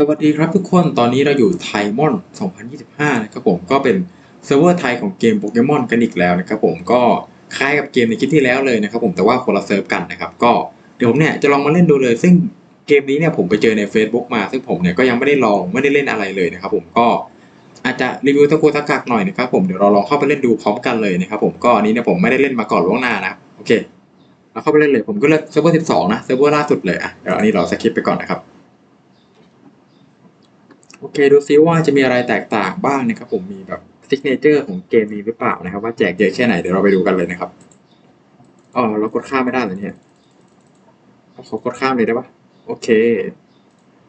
สวัสดีครับทุกคน ตอนนี้เราอยู่ไทมอน 2025 นะครับผม ก็เป็นเซิร์ฟเวอร์ไทยของเกมโปเกมอนกันอีกแล้วนะครับผม ก็คล้ายกับเกมในคลิปที่แล้วเลยนะครับผม แต่ว่าคนละเซิร์ฟกันนะครับ ก็เดี๋ยวผมเนี่ยจะลองมาเล่นดูเลย ซึ่งเกมนี้เนี่ยผมไปเจอใน Facebook มา ซึ่งผมเนี่ยก็ยังไม่ได้ลอง ไม่ได้เล่นอะไรเลยนะครับผม ก็อาจจะรีวิวตะกูตะกักหน่อยนะครับผม เดี๋ยวเราลองเข้าไปเล่นดูพร้อมกันเลยนะครับผม ก็อันนี้เนี่ยผมไม่ได้เล่นมาก่อนล่วงหน้านะ โอเค เราเข้าไปเล่นเลย ผมก็เลือกเซิร์ฟเวอร์ 12 นะ เซิร์ฟเวอร์ล่าสุดเลย อะ เดี๋ยวอันนี้เราสคิปไปก่อนนะครับ โอเคดูซิว่าจะมีอะไรแตกต่างบ้างนะครับผมมีแบบซิกเนเจอร์ของเกมนี้หรือเปล่านะครับ ว่าแจกเยอะแค่ไหนเดี๋ยวเราไปดูกันเลยนะครับอ๋อเรากดข้ามไม่ได้เหรอเนี่ยขอกดข้ามเลยได้ปะโอเค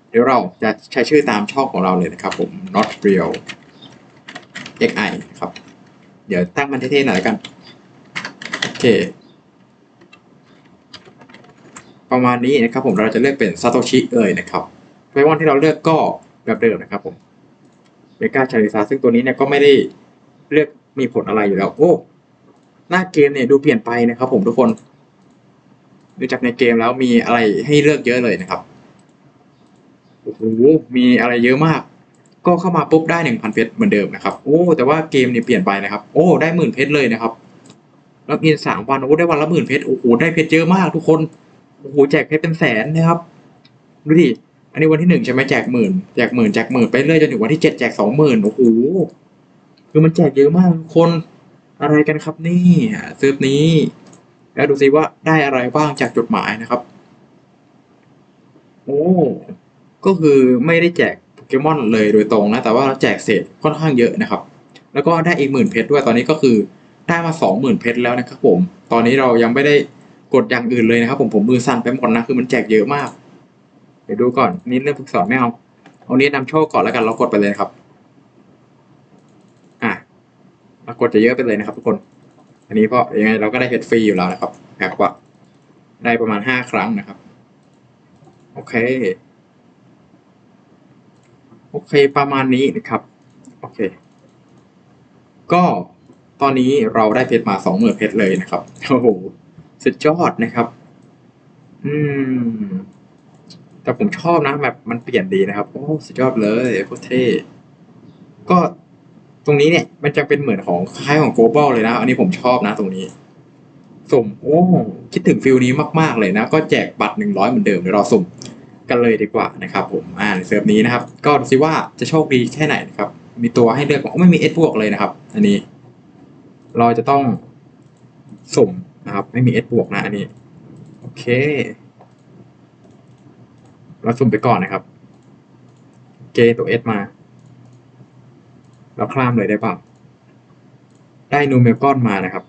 เดี๋ยวเราจะใช้ชื่อตามช่องของเราเลยนะครับผม not real xi ครับ เดี๋ยวตั้งมันเท่ๆหน่อยกัน โอเค ประมาณนี้นะครับผมเราจะเลือกเป็นซาโตชิเอ่ยนะครับไฟวอนที่เราเลือกก็ แบบเดิมนะครับผมเมกาชาริซาซึ่งตัวนี้เนี่ยก็ไม่ได้เลือกมีผลอะไรอยู่แล้วโอ้หน้าเกมเนี่ยดูเปลี่ยนไปนะครับผมทุกคนดูจากในเกมแล้วมีอะไรให้เลือกเยอะเลยนะครับโอ้โหมีอะไรเยอะมาก ก็เข้ามาปุ๊บได้หนึ่งพันเพชรเหมือนเดิมนะครับโอ้แต่ว่าเกมเนี่ยเปลี่ยนไปนะครับ โอ้ได้หมื่นเพชรเลยนะครับแล้วกินสามวันโอ้ได้วันละหมื่นเพชรโอ้โหได้เพชรเยอะมากทุกคนโอ้โหแจกเพชรเป็นแสนนะครับดูดิ อันนี้วันที่หนึ่งใช่ไหมแจกหมื่นแจกหมื่นแจกหมื่นไปเรื่อยจนถึงวันที่เจ็ดแจกสองหมื่นโอ้โหคือมันแจกเยอะมากคนอะไรกันครับนี่ซื้อนี้ แล้วดูซิว่าได้อะไรบ้างจากจดหมายนะครับ โอ้ก็คือไม่ได้แจกโปเกมอนเลยโดยตรงนะ แต่ว่าเราแจกเศษค่อนข้างเยอะนะครับ แล้วก็ได้อีกหมื่นเพชรด้วยตอนนี้ก็คือได้มาสองหมื่นเพชรแล้วนะครับผม ตอนนี้เรายังไม่ได้กดอย่างอื่นเลยนะครับ ผมผมมือสั่นไปหมดนะคือมันแจกเยอะมาก เดี๋ยวดูก่อนนี่เรื่องฝึกสอนไม่เอาเอานี้นำโชคก่อนแล้วกันเรากดไปเลยครับ อะเรากดจะเยอะไปเลยนะครับ ทุกคน อันนี้เพราะยังไงเราก็ได้เพชรฟรีอยู่แล้วนะครับแอกว่าได้ประมาณห้าครั้งนะครับ โอเค โอเคประมาณนี้นะครับ โอเค ก็ตอนนี้เราได้เพชรมาสองหมื่นเพชรเลยนะครับ โอ้โห สุดยอดนะครับ อืม แต่ผมชอบนะแบบมันเปลี่ยนดีนะครับ โอ้สุดยอดเลยโคตรเท่ก็ตรงนี้เนี่ย มันจะเป็นเหมือนของคล้ายของ global เลยนะ อันนี้ผมชอบนะตรงนี้สุ่มโอ้คิดถึงฟิลนี้มาก ๆ เลยนะ ก็แจกบัตรหนึ่งร้อยเหมือนเดิมเดี๋ยวเราสุ่มกันเลยดีกว่านะครับ ผมอ่าเซิร์ฟนี้นะครับ ก็ดูสิว่าจะโชคดีแค่ไหนนะครับ มีตัวให้เลือกโอ้ไม่มีเอสบวกเลยนะครับ อันนี้ เราจะต้องสุ่มนะครับ ไม่มีเอสบวกนะอันนี้ โอเค เราสุ่มไปก่อนนะครับเกตัวเอสมา เราคลามเลยได้เปล่า ได้นูเมลก้อนมานะครับ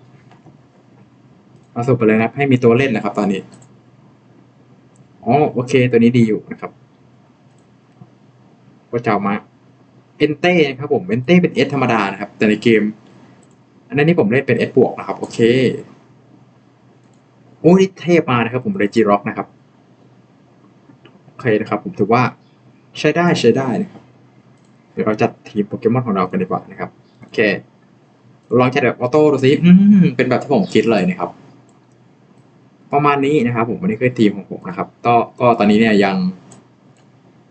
เราสุ่มไปเลยนะครับ ให้มีตัวเล่นนะครับ ตอนนี้ อ๋อโอเค ตัวนี้ดีอยู่นะครับ ก็จะเอามาเอนเต้นะครับผมเอนเต้เป็นเอสธรรมดานะครับ แต่ในเกม อันนั้นนี่ผมเล่นเป็นเอสบวกนะครับ โอเค โอ้นี่เทพมานะครับ ผมเรจิร็อกนะครับ เคนะครับ ผมถือว่าใช้ได้ใช้ได้นะครับ เดี๋ยวเราจัดทีมโปเกมอนของเรากันดีกว่านะครับ โอเค ลองจัดแบบออโต้ดูสิเป็นแบบที่ผมคิดเลยนะครับ ประมาณนี้นะครับ ผมวันนี้คือทีมของผมนะครับก็ก็ตอนนี้เนี่ยยัง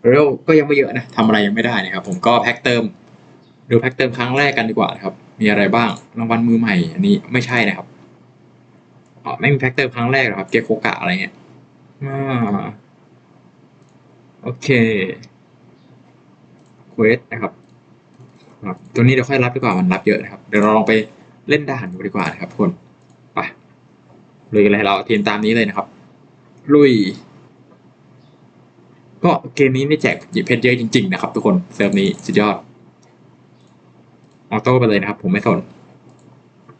เร็วก็ยังไม่เยอะนะทำอะไรยังไม่ได้นะครับ ผมก็แพ็คเติมดูแพ็คเติมครั้งแรกกันดีกว่านะครับ มีอะไรบ้างรางวัลมือใหม่ อันนี้ไม่ใช่นะครับอ๋อไม่มีแพ็คเติมครั้งแรกหรอครับ เกียร์โคกะอะไรเงี้ยอ่า โอเคเควสนะครับครับ ตัวนี้เดี๋ยวค่อยรับดีกว่ามันรับเยอะนะครับ เดี๋ยวเราลองไปเล่นด่านดูดีกว่านะครับทุกคนไปลุยกันเลยเราทีมตามนี้เลยนะครับ ลุย ก็เกมนี้ได้แจกยิบเพชรเยอะจริง ๆ นะครับ ทุกคนเซิร์ฟนี้สุดยอดออโต้ไปเลยนะครับ ผมไม่สน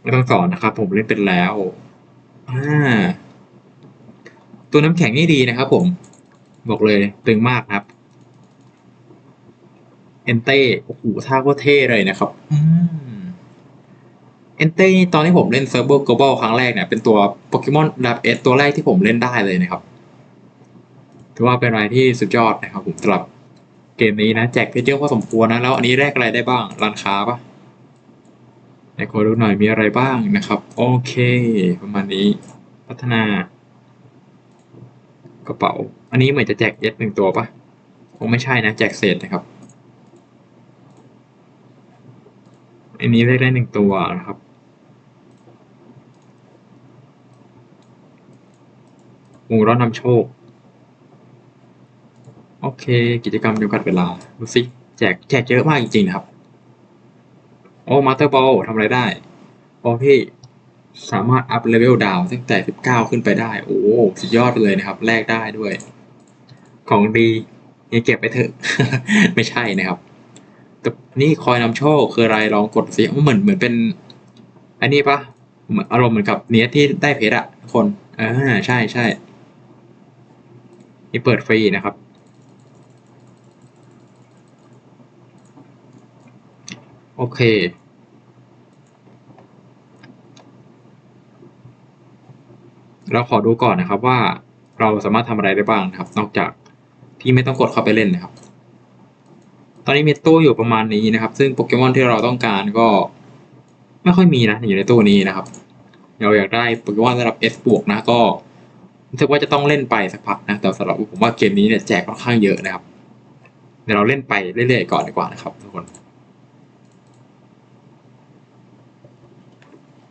ไม่ต้องสอนนะครับ ผมเล่นเป็นแล้วอ่าตัวน้ำแข็งนี่ดีนะครับ ผม บอกเลยตึงมากนะครับเอนเต้โอ้โหท่าก็เท่เลยนะครับอืมเอนเต้ตอนที่ผมเล่นเซิร์ฟเวอร์ global ครั้งแรกเนี่ยเป็นตัวโปเกมอนดับเอสตัวแรกที่ผมเล่นได้เลยนะครับ ถือว่าเป็นอะไรที่สุดยอดนะครับ ผมสำหรับเกมนี้นะ แจกเพชรเยอะพอสมควรนะ แล้วอันนี้แลกอะไรได้บ้าง ร้านค้าปะไหนขอดูหน่อยมีอะไรบ้างนะครับ โอเค ประมาณนี้ พัฒนากระเป๋า อันนี้เหมือนจะแจกเอสหนึ่งตัวปะคงไม่ใช่นะแจกเศษนะครับ อันนี้ได้ได้หนึ่งตัวนะครับ หมูร้อนนำโชค โอเค กิจกรรมจำกัดเวลา ดูสิ แจกแจกเยอะมากจริงๆนะครับ โอ้ มาสเตอร์บอลทำอะไรได้โอ้พี่สามารถอัพเลเวลดาวตั้งแต่ 19 ขึ้นไปได้ โอ้ สุดยอดไปเลยนะครับ แลกได้ด้วย ของดียังเก็บไปเถอะ ไม่ใช่นะครับแต่นี่คอยนำโชคคืออะไรลองกดสิเหมือนเหมือนเป็น อันนี้ปะเหมือนอารมณ์เหมือนกับเนี้ยที่ได้เพชรอะคนอ่าใช่ใช่นี่เปิดฟรีนะครับ โอเคเราขอดูก่อนนะครับว่าเราสามารถทำอะไรได้บ้างนะครับ นอกจาก ที่ไม่ต้องกดเข้าไปเล่นนะครับ ตอนนี้มีตู้อยู่ประมาณนี้นะครับ ซึ่งโปเกมอนที่เราต้องการก็ไม่ค่อยมีนะอยู่ในตู้นี้นะครับ เราอยากได้โปเกมอนระดับ S บวกนะก็รู้สึกว่าจะต้องเล่นไปสักพักนะ แต่สำหรับผมว่าเกมนี้เนี่ยแจกค่อนข้างเยอะนะครับ เดี๋ยวเราเล่นไปเรื่อยๆก่อนดีกว่านะครับทุกคน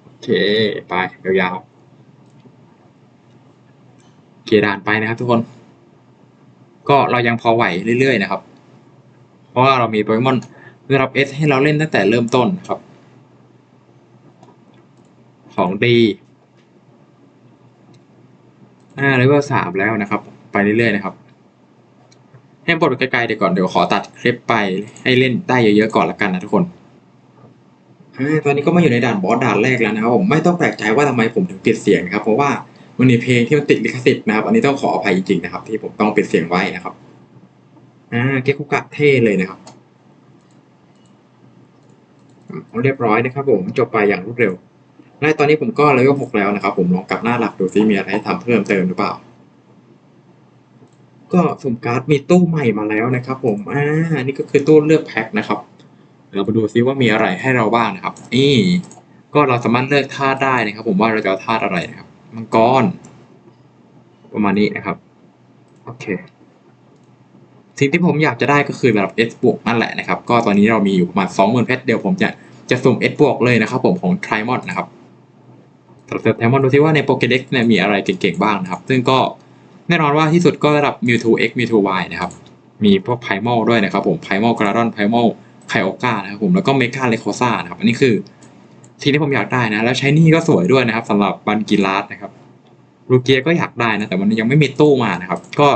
โอเคไปยาวๆเกียร์ดานไปนะครับทุกคน ก็เรายังพอไหวเรื่อยๆนะครับ เพราะว่าเรามีโปเกมอนระดับ S ให้เราเล่นตั้งแต่เริ่มต้นครับ ของดีอ่าเลเวลสามแล้วนะครับ ไปเรื่อยๆนะครับ ให้บทไกลๆเดี๋ยวก่อนเดี๋ยวขอตัดคลิปไปให้เล่นได้เยอะๆก่อนละกันนะทุกคนอตอนนี้ก็มาอยู่ในด่านบอสด่านแรกแล้วนะครับผมไม่ต้องแปลกใจว่าทำไมผมถึงปิดเสียงครับ เพราะว่า มันมีเพลงที่มันติดลิขสิทธิ์นะครับ อันนี้ต้องขออภัยจริงๆนะครับ ที่ผมต้องปิดเสียงไว้นะครับ อ่าเกคุกะเท่เลยนะครับเอเรียบร้อยนะครับ ผมจบไปอย่างรวดเร็วและตอนนี้ผมก็เลเวลหกแล้วนะครับ ผมลองกลับหน้าหลักดูซิมีอะไรให้ทำเพิ่มเติมหรือเปล่า ก็สุ่มการ์ดมีตู้ใหม่มาแล้วนะครับ ผม อ่า นี่ก็คือตู้เลือกแพ็คนะครับเรามาดูซิว่ามีอะไรให้เราบ้างนะครับ นี่ ก็เราสามารถเลือกธาตุได้นะครับ ผมว่าเราจะเอาธาตุอะไรนะครับ มังกร ประมาณนี้นะครับ โอเค สิ่งที่ผมอยากจะได้ก็คือระดับ S บวกนั่นแหละนะครับ ก็ตอนนี้เรามีอยู่ประมาณ20,000เพชรเดี๋ยวผมจะจะสุ่ม S บวกเลยนะครับผมของ t r i m o n นะครับสำหรับไทมอนดูซิว่าในโปเกเด็กเนี่ยมีอะไรเก่งๆบ้างนะครับ ซึ่งก็แน่นอนว่าที่สุดก็ระดับ Mewtwo X Mewtwo Y นะครับ มีพวกไพมอลด้วยนะครับผมไพมอลกราดอนไพมอลไคโอกานะครับผมแล้วก็เมกาเลโคซ่านะครับ อันนี้คือ สิ่งที่ผมอยากได้นะ แล้วใช้นี่ก็สวยด้วยนะครับสำหรับบันกิลาสนะครับลูเกียก็อยากได้นะ แต่มันยังไม่มีตู้มานะครับ ก็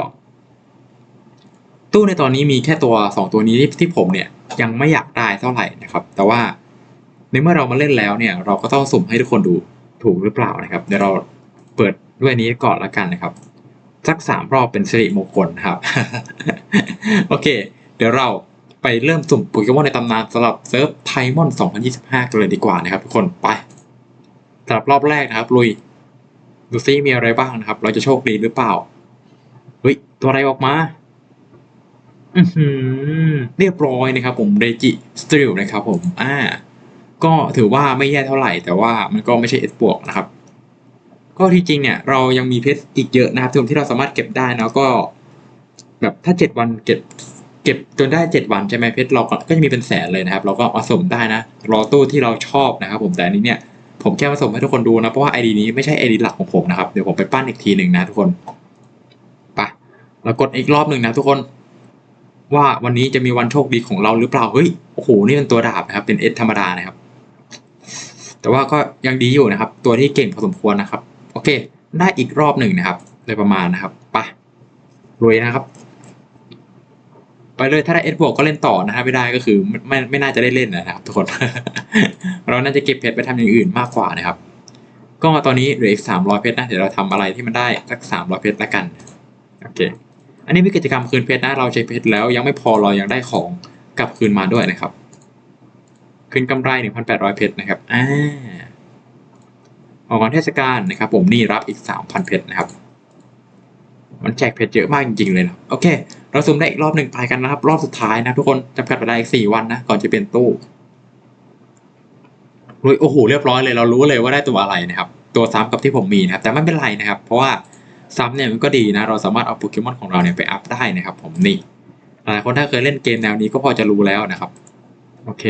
ตู้ในตอนนี้มีแค่ตัวสองตัวนี้ที่ผมเนี่ย ยังไม่อยากได้เท่าไหร่นะครับ แต่ว่าในเมื่อเรามาเล่นแล้วเนี่ย เราก็ต้องสุ่มให้ทุกคนดูถูกหรือเปล่านะครับเดี๋ยวเราเปิดด้วยนี้ก่อนละกันนะครับสักสามรอบเป็นสิริมงคลครับ โอเค เดี๋ยวเรา ไปเริ่มสุ่มโปเกมอนในตำนานสำหรับเซิร์ฟไทมอน 2025 กันเลยดีกว่านะครับทุกคนไปสำหรับรอบแรกนะครับ ลุย ดูซิมีอะไรบ้างนะครับ เราจะโชคดีหรือเปล่า เฮ้ย ตัวอะไรออกมาอือหือเรียบร้อยนะครับ ผมเรจิสติลนะครับผมอ่า ก็ถือว่าไม่แย่เท่าไหร่ แต่ว่ามันก็ไม่ใช่ S บวกนะครับ ก็ที่จริงเนี่ย เรายังมีเพชรอีกเยอะนะครับที่เราสามารถเก็บได้นะก็ แบบถ้าเจ็ดวันเก็บ เก็บจนได้เจ็ดวันใช่ไหมเพชรเราก็ก็จะมีเป็นแสนเลยนะครับ เราก็มาสมได้นะรอตู้ที่เราชอบนะครับ ผมแต่อันนี้เนี่ยผมแค่มาสมให้ทุกคนดูนะ เพราะว่าไอดีนี้ไม่ใช่ไอดีหลักของผมนะครับ เดี๋ยวผมไปปั้นอีกทีหนึ่งนะทุกคนไปเรากดอีกรอบหนึ่งนะทุกคน ว่าวันนี้จะมีวันโชคดีของเราหรือเปล่าเฮ้ยโอ้โหนี่เป็นตัวดาบนะครับ เป็นเอสธรรมดานะครับ แต่ว่าก็ยังดีอยู่นะครับ ตัวที่เก่งพอสมควรนะครับ โอเค ได้อีกรอบหนึ่งนะครับโดยประมาณนะครับไปะรวยนะครับ เลย ถ้าได้เอสบวกก็เล่นต่อนะฮะไม่ได้ก็คือไม่ไม่ไม่น่าจะได้เล่นนะครับทุกคน เราน่าจะเก็บเพชรไปทำอย่างอื่นมากกว่านะครับ ก็ตอนนี้เหลืออีกสามร้อยเพชรนะเดี๋ยวเราทำอะไรที่มันได้สักสามร้อยเพชรละกันโอเค อันนี้มีกิจกรรมคืนเพชรนะเราใช้เพชรแล้วยังไม่พอเรายังได้ของกลับคืนมาด้วยนะครับ คืนกำไร1,800เพชรนะครับอ่าออกวันเทศกาลนะครับ ผมนี่รับอีก3,000เพชรนะครับ มันแจกเพชรเยอะมากจริงๆเลยนะโอเค เราสุ่มได้อีกรอบหนึ่งไปกันนะครับ รอบสุดท้ายนะทุกคนจำกัดเวลาอีก4วันนะก่อนจะเป็นตู้โอ้โหเรียบร้อยเลยเรารู้เลยว่าได้ตัวอะไรนะครับ ตัวซ้ำกับที่ผมมีนะครับ แต่ไม่เป็นไรนะครับ เพราะว่าซ้ำเนี่ยมันก็ดีนะ เราสามารถเอาโปเกมอนของเราเนี่ยไปอัพได้นะครับ ผมนี่หลายคนถ้าเคยเล่นเกมแนวนี้ก็พอจะรู้แล้วนะครับ โอเค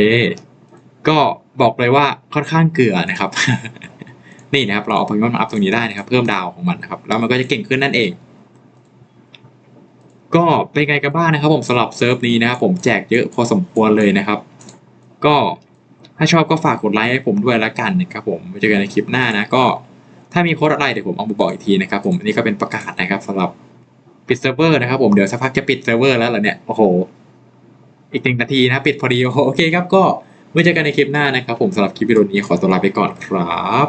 ก็บอกเลยว่าค่อนข้างเกลือนะครับ นี่นะครับ เราเอาโปเกมอนมาอัพตรงนี้ได้นะครับ เพิ่มดาวของมันนะครับ แล้วมันก็จะเก่งขึ้นนั่นเอง ก็เป็นไงกันบ้างนะครับ ผมสำหรับเซิร์ฟนี้นะครับผมแจกเยอะพอสมควรเลยนะครับ ก็ถ้าชอบก็ฝากกดไลค์ให้ผมด้วยละกันนะครับผมไว้เจอกันในคลิปหน้านะก็ ถ้ามีโค้ดอะไรเดี๋ยวผมเอามาบอกอีกทีนะครับผมอันนี้ก็เป็นประกาศนะครับสำหรับปิดเซิร์ฟเวอร์นะครับผมเดี๋ยวสักพักจะปิดเซิร์ฟเวอร์แล้วเหรอเนี่ยโอ้โหอีกหนึ่งนาทีนะปิดพอดีโอเคครับก็ไว้เจอกันในคลิปหน้านะครับผมสำหรับคลิปวิดีโอนี้ขอตัวลาไปก่อนครับ